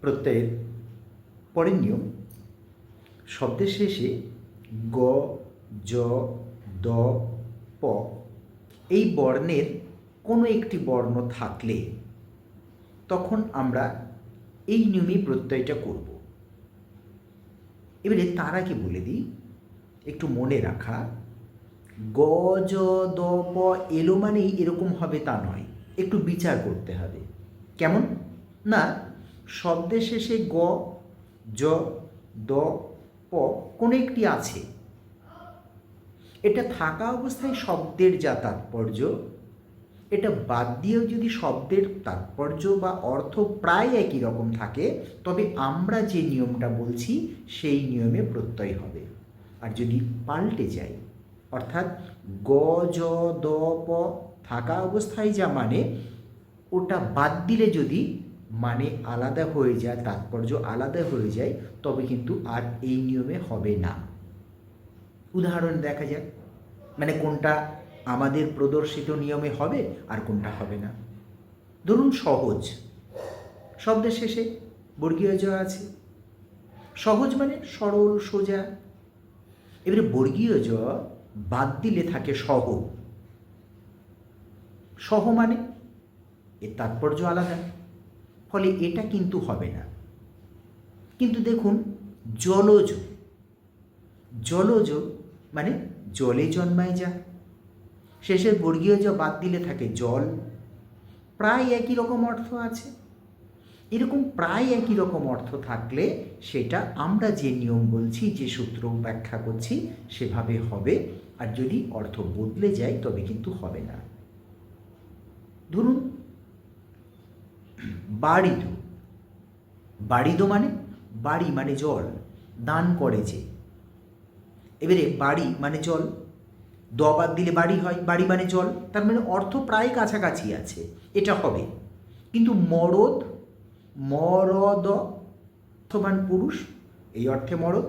প্রত্যয়ের পরের নিয়ম, শব্দের শেষে গ, জ, দ, প এই বর্ণের কোনো একটি বর্ণ থাকলে তখন আমরা এই নিয়মেই প্রত্যয়টা করব। এবারে তার আগে বলে দিই, একটু মনে রাখা, গ, জ, দ, প এলো মানেই এরকম হবে তা নয়, একটু বিচার করতে হবে। কেমন? না শব্দের শেষে গ, জ, দ, প কোনো একটি আছে? এটা থাকা অবস্থায় শব্দের যা তাৎপর্য, এটা বাদ দিয়েও যদি শব্দের তাৎপর্য বা অর্থ প্রায় একই রকম থাকে, তবে আমরা যে নিয়মটা বলছি, সেই নিয়মে প্রত্যয় হবে। আর যদি পাল্টে যায় অর্থাৎ গ, জ, দ, প থাকা অবস্থায় যা মানে ওটা বাদ দিলে যদি মানে আলাদা হয়ে যায়, তাৎপর্য আলাদা হয়ে যায়, তবে কিন্তু আর এই নিয়মে হবে না। উদাহরণ দেখা যাক মানে কোনটা আমাদের প্রদর্শিত নিয়মে হবে আর কোনটা হবে না। ধরুন সহজ। শব্দের শেষে বর্গীয় জ আছে। সহজ মানে সরল, সোজা। এবারে বর্গীয় জ বাদ দিলে থাকে সহ। সহ মানে এর তাৎপর্য আলাদা। ফলে এটা কিন্তু হবে না। কিন্তু দেখুন, জলজ জলজ মানে জলে জন্মায় যা। শেষের বর্গীয় জ বাদ দিলে থাকে জল, প্রায় একই রকম অর্থ আছে। এরকম প্রায় একই রকম অর্থ থাকলে সেটা আমরা যে নিয়ম বলছি, যে সূত্র ব্যাখ্যা করছি, সেভাবে হবে। আর যদি অর্থ বদলে যায়, তবে কিন্তু হবে না। ধরুন বাড়িদ বাড়িদ মানে বাড়ি মানে জল, দান করে যে। এবারে বাড়ি মানে জল, দ বাদ দিলে বাড়ি হয়, বাড়ি মানে জল, তার মানে অর্থ প্রায় কাছাকাছি আছে, এটা হবে। কিন্তু মরদ মরদ অর্থবান পুরুষ, এই অর্থে মরদ,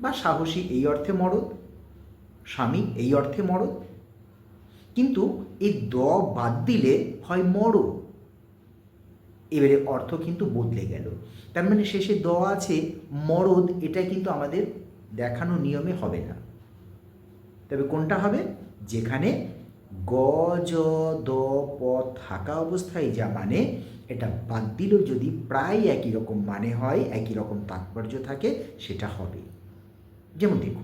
বা সাহসী এই অর্থে মরদ, স্বামী এই অর্থে মরদ। কিন্তু এই দ বাদ দিলে হয় মরদ। এবারে অর্থ কিন্তু বদলে গেল। তার মানে শেষে দ আছে মরদ এটা কিন্তু আমাদের দেখানো নিয়মে হবে না। তবে কোনটা হবে? যেখানে গ, জ, দ, প থাকা অবস্থায় যা মানে এটা বাদ দিলেও যদি প্রায় একই রকম মানে হয়, একই রকম তাৎপর্য থাকে, সেটা হবে। যেমন দেখুন,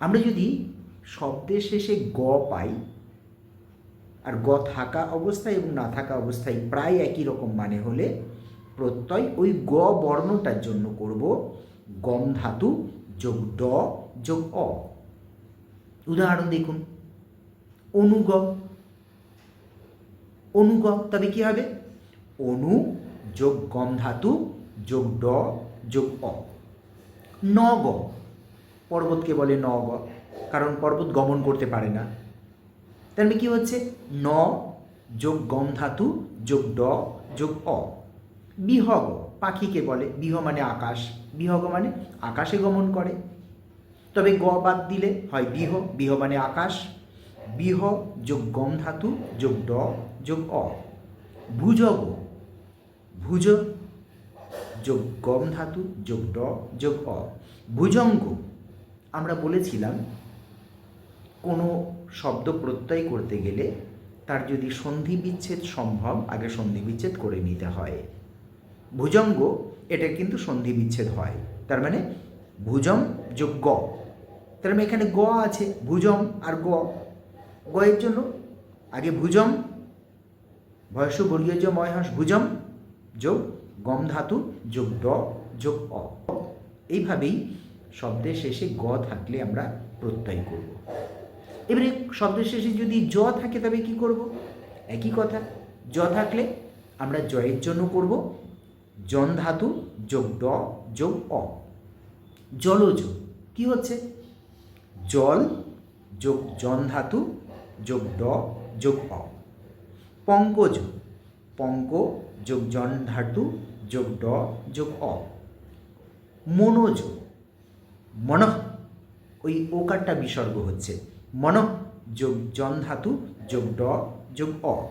আমরা যদি শব্দের শেষে গ পাই আর গ থাকা অবস্থায় এবং না থাকা অবস্থায় প্রায় একই রকম মানে হলে প্রত্যয় ওই গ বর্ণটার জন্য করব গম ধাতু যোগ ড যোগ অ। উদাহরণ দেখুন। অনুগ অনুগ তবে কি হবে? অনু যোগ গম ধাতু যোগ ড যোগ অ। নগ। পর্বতকে বলে নগ, কারণ পর্বত গমন করতে পারে না। তার মানে কি হচ্ছে? ন যোগ গম ধাতু যোগ ড যোগ অ। বিহগ, পাখিকে বলে, বিহ মানে আকাশ, বিহগ মানে আকাশে গমন করে। তবে গ বাদ দিলে হয় বিহ বিহ মানে আকাশ, বিহ যোগ গম ধাতু যোগ ড যোগ অ। ভুজগ, ভুজ যোগ গম ধাতু যোগ ড যোগ অ। ভুজঙ্গ, আমরা বলেছিলাম কোনো শব্দ প্রত্যয় করতে গেলে তার যদি সন্ধি বিচ্ছেদ সম্ভব, আগে সন্ধি বিচ্ছেদ করে নিতে হয়। ভুজঙ্গ, এটা কিন্তু সন্ধি বিচ্ছেদ হয়। তার মানে ভুজম যোগ গ। তার মানে এখানে গ আছে ভুজম আর গ। গ এর জন্য, আগে ভুজম ভয়স বর্গীয় যে ময়হাস ভুজম যোগ গম ধাতু যোগ ড যোগ অ। এইভাবেই শব্দের শেষে গ থাকলে আমরা প্রত্যয় করব। এবারে শব্দের শেষে যদি জ থাকে, তবে কি করব? একই কথা। জ থাকলে আমরা জয়ের জন্য করব। জন ধাতু যোগ ড যোগ অ। জলজ। কি হচ্ছে? জল যোগ জন ধাতু যোগ ড যোগ অ। পঙ্কজ। পঙ্ক যোগ জন ধাতু যোগ ড যোগ অ। মনোজ। মন। ওই ওকারটা বিসর্গ হচ্ছে। মন যোগ জন ধাতু, যোগ ড, যোগ অ।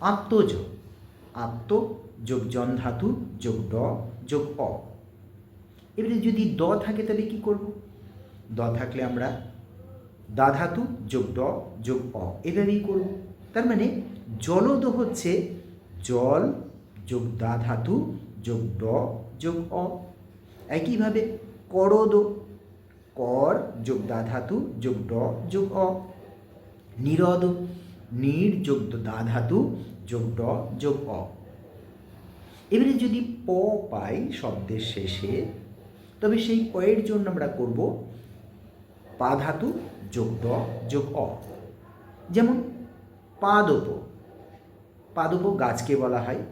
আত্মজ আত্ম যোগ জন ধাতু, যোগ ড, যোগ অ। এবারে যদি দ থাকে তাহলে কি করব? দ থাকলে আমরা দা ধাতু, যোগ ড, যোগ অ এভাবেই করব। তার মানে জলদ হচ্ছে জল যোগ দা ধাতু, যোগ ড, যোগ অ। একইভাবে করদ কর, যোগ দা ধাতু, যোগ ড, যোগ অ। নিরদ, নির, যোগ দা ধাতু, যোগ ড, যোগ অ। এবারে যদি প পাই শব্দের শেষে, তবে সেই পয়ের জন্য আমরা করব পা ধাতু, যোগ ড, যোগ অ। যেমন পাদপ পাদপ গাছকে বলা হয়।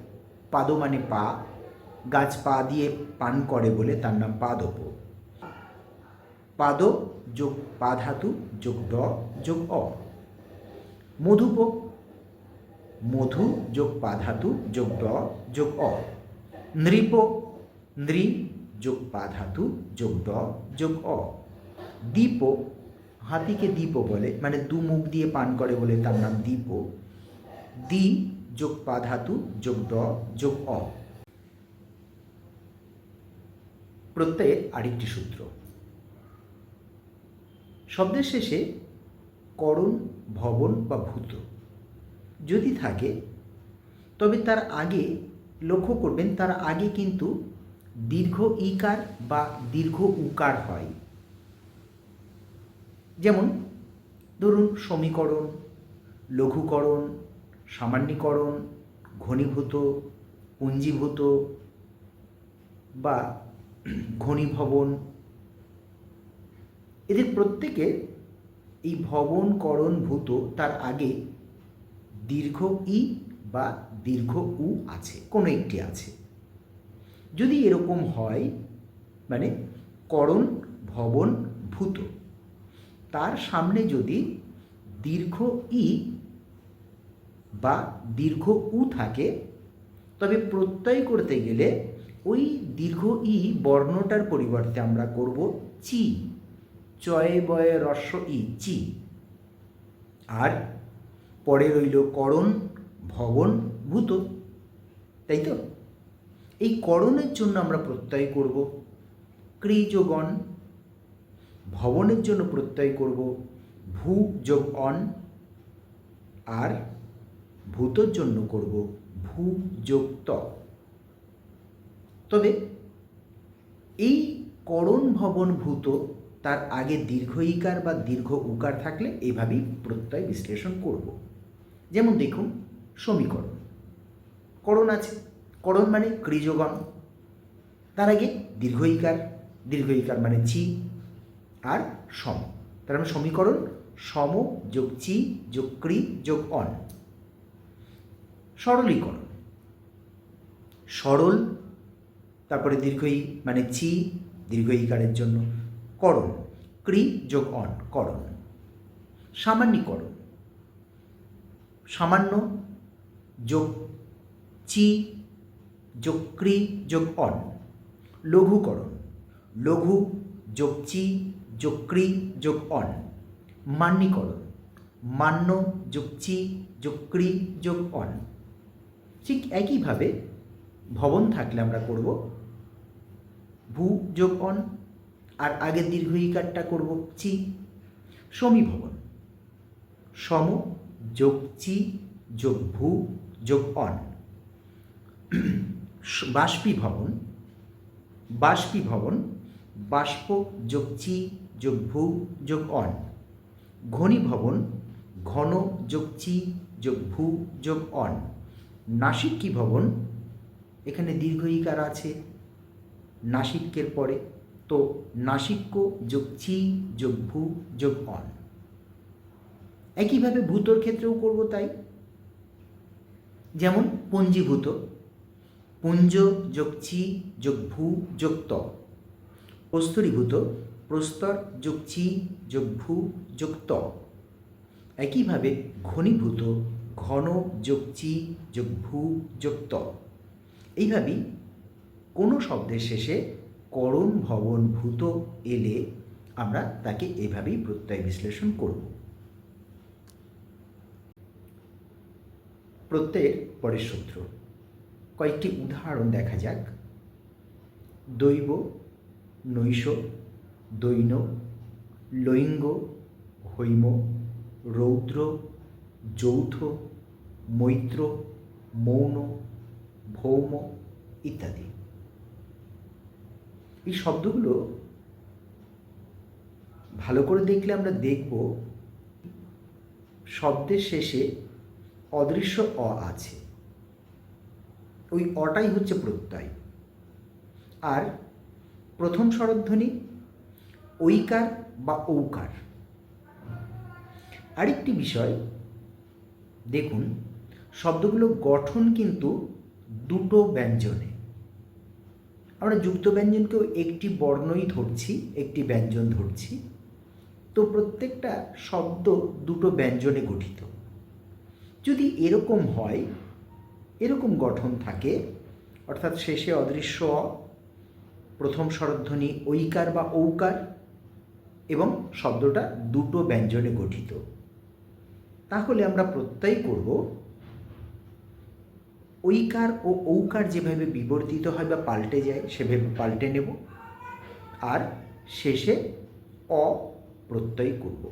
পাদ মানে পা, গাছ পা দিয়ে পান করে বলে তার নাম পাদপ। পাদ যোগ পা ধাতু যোগ ড যোগ অ। মধুপ। মধু যোগ পা ধাতু যোগ ড যোগ অ। নৃপ। নৃ যোগ পা ধাতু যোগ ড যোগ অ। দীপ। হাতিকে দীপ বলে মানে দু মুখ দিয়ে পান করে বলে তার নাম দীপ। দি যোগ পা ধাতু যোগ দ যোগ অ। প্রত্যয়ের আরেকটি সূত্র। শব্দের শেষে করণ, ভবন বা ভূত যদি থাকে, তবে তার আগে লক্ষ্য করবেন, তার আগে কিন্তু দীর্ঘ ইকার বা দীর্ঘ উকার হয়। যেমন ধরুন সমীকরণ, লঘুকরণ, সামান্যীকরণ, ঘনীভূত, পুঞ্জীভূত বা ঘনীভবন এদের প্রত্যেকে এই ভবন করণ ভূত তার আগে দীর্ঘ ই বা দীর্ঘ উ আছে, কোনো একটি আছে। যদি এরকম হয় মানে করণ ভবন ভূত, তার সামনে যদি দীর্ঘ ই বা দীর্ঘ উ থাকে, তবে প্রত্যয় করতে গেলে ওই দীর্ঘ ই বর্ণটার পরিবর্তে আমরা করব চি। চয়ে বয়ে রস্য ই চি। আর পরে রইল করণ, ভবন, ভূত। তাই তো? এই করণের জন্য আমরা প্রত্যয় করব। ক্রিযোগণ, ভবনের জন্য প্রত্যয় করব। ভূ যোগ অন, আর ভূতর জন্য করব। ভূ যোগ ত। তবে এই করণ, ভবন, ভূত তার আগে দীর্ঘ ইকার বা দীর্ঘ উকার থাকলে এভাবেই প্রত্যয় বিশ্লেষণ করব। যেমন দেখুন, সমীকরণ। করণ আছে। করণ মানে ক্রিজগণ তার আগে দীর্ঘ ইকার। দীর্ঘ ইকার মানে চি আর সম। তার মানে সমীকরণ সম যোগ চি যোগ ক্রি যোগ অন। সরলীকরণ। সরল, তারপরে দীর্ঘ মানে চি, দীর্ঘ ইকারের জন্য। করণ, ক্রি যোগ অন, করণ। সামান্যীকরণ। সামান্য যোগ চি যোগ ক্রি যোগ অন। লঘুকরণ। লঘু যোগ চি যোগ ক্রি যোগ অন। মান্যীকরণ। মান্য যোগ চি যোগ ক্রি যোগ অন। ঠিক একইভাবে ভবন থাকলে আমরা করব ভূ যোগ অন আর আগের দীর্ঘ ইকারটা করব চি। সমীভবন সম যোগ চি যোগ ভূ যোগ অন। বাষ্পীভবন বাষ্পীভবন বাষ্প যোগ চি যোগ ভূ যোগ অন। ঘনীভবন ঘন যোগ চি যোগ ভূ যোগ অন। নাসিক্যী ভবন, এখানে দীর্ঘ ইকার আছে নাসিক্যের পরে। তো নাসিক্য যোগ চি যোগ ভূ যোগ অন। একইভাবে ভূতর ক্ষেত্রেও করব তাই। যেমন পঞ্জীভূত, পুঞ্জ যোগ চি যোগ ভূ যোগ ত। প্রস্তরীভূত, প্রস্তর যোগ চি যোগ ভূ যোগ ত। একইভাবে ঘনীভূত, ঘন যোগ চি যোগ ভূ যোগ ত। এইভাবেই কোনো শব্দের শেষে করণ ভবন ভূত এলে আমরা তাকে এভাবেই প্রত্যয় বিশ্লেষণ করব। প্রত্যয়ের পরের সূত্র। কয়েকটি উদাহরণ দেখা যাক। দৈব, নৈশ, দৈন, লৈঙ্গ, হৈম, রৌদ্র, যৌথ, মৈত্র, মৌন, ভৌম ইত্যাদি। এই শব্দগুলো ভালো করে দেখলে আমরা দেখব শব্দের শেষে অদৃশ্য অ আছে। ওই অটাই হচ্ছে প্রত্যয়। আর প্রথম স্বরধ্বনি ঐকার বা ঔকার। আরেকটি বিষয়, দেখুন, শব্দগুলো গঠন কিন্তু দুটো ব্যঞ্জনে। আমরা যুক্ত ব্যঞ্জনকেও একটি বর্ণই ধরছি, একটি ব্যঞ্জন ধরছি। তো প্রত্যেকটা শব্দ দুটো ব্যঞ্জনে গঠিত। যদি এরকম হয়, এরকম গঠন থাকে, অর্থাৎ শেষে অদৃশ্য, প্রথম স্বরধ্বনি ঐকার বা ঔকার, এবং শব্দটা দুটো ব্যঞ্জনে গঠিত। তাহলে আমরা প্রত্যয় করব ঐকার ও ঔকার যেভাবে বিবর্তিত হয় বা পাল্টে যায়, সেভাবে পাল্টে নেব। আর শেষে অ প্রত্যয় করব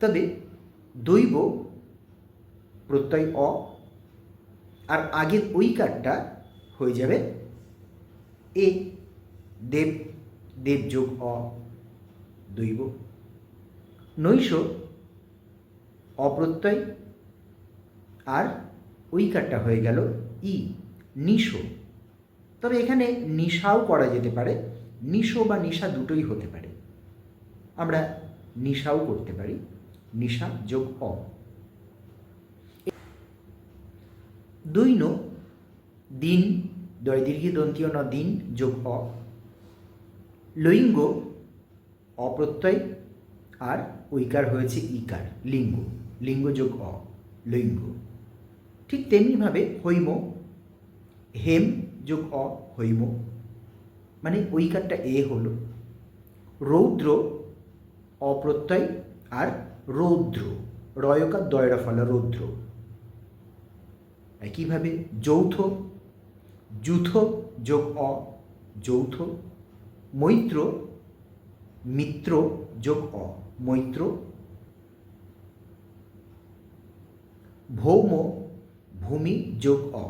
তবে দৈব প্রত্যয় অ, আর আগের ঐকারটা হয়ে যাবে এ, দেব দেব যোগ অ, দৈব। নৈশ অপ্রত্যয় আর ঐকারটা হয়ে গেল ই, নিশো। তবে এখানে নিশাও করা যেতে পারে, নিশো বা নিশা দুটোই হতে পারে। আমরা নিশাও করতে পারি, নিশা যোগ অ। দুই দৈন দিন দয় দীর্ঘী দন্তীয় ন দিন যোগ অ। লৈঙ্গ, অপ্রত্যয়, আর ঐকার হয়েছে ইকার, লিঙ্গ। লিঙ্গ যোগ অ, লৈঙ্গ। ঠিক তেমনিভাবে হৈম, হেম যোগ অ, হৈম। মানে ঐকারটা এ হলো। রৌদ্র, অপ্রত্যয় আর রৌদ্র। রয়কার দয়রা ফলা রৌদ্র। একইভাবে যৌথ, যুথ যোগ অ, যৌথ। মৈত্র, মিত্র যোগ অ, মৈত্র। ভৌম ভূমি যোগ অ